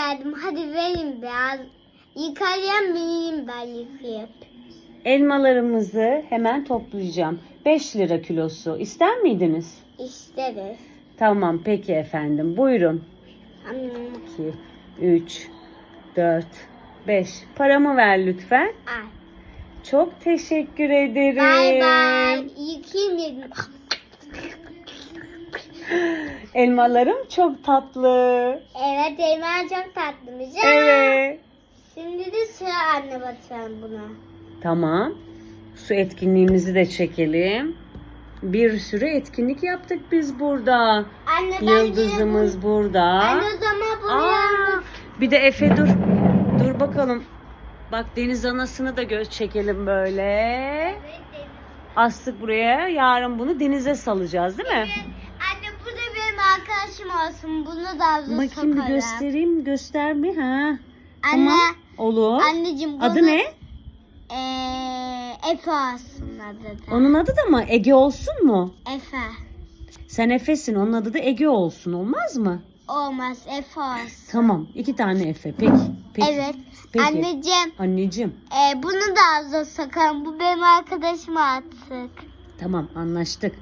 geldim. Hadi verin biraz. Yıkayayım vereyim ben yıkayıp. Elmalarımızı hemen toplayacağım. 5 lira kilosu. İster miydiniz? İsteriz. Tamam peki efendim. Buyurun. Hmm, 2, 3, 4, 5. Paramı ver lütfen. Al. Çok teşekkür ederim. Bay bay. Yıkayayım dedim. Elmalarım çok tatlı. Evet elma çok tatlıymış. Aa, Evet. Şimdi de sıra anne batalım buna. Tamam. Su etkinliğimizi de çekelim. Bir sürü etkinlik yaptık biz burada. Anne bence Yıldızımız burada. Anne o zaman bunu Aa, bir de Efe dur. Dur bakalım. Bak deniz anasını da göz çekelim böyle. Evet, evet. Astık buraya. Yarın bunu denize salacağız değil mi? Benim arkadaşım olsun. Bunu da havuza Bakayım bir sokarım. göstereyim. Göster mi? Ha. Anne, Tamam. Olur. anneciğim bunu... Adı ne? Eee Efe olsun adı da. Onun adı da mı? Ege olsun mu? Efe. Sen Efe'sin. Onun adı da Ege olsun. Olmaz mı? Olmaz Efe olsun. Tamam. iki tane Efe. Peki. Peki. Evet. Peki. Anneciğim Anneciğim. e, bunu da havuza sokarım. Bu benim arkadaşım artık. Tamam anlaştık.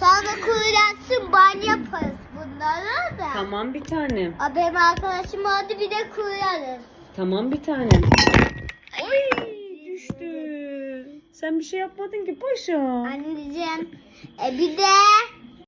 Sonra kuyruksuz banyo yaparız bunları da. Tamam bir tanem. A, benim arkadaşım oldu bir de kuyarız. Tamam bir tanem. Oy düştü. Sen bir şey yapmadın ki paşa. Anneciğim e, bir de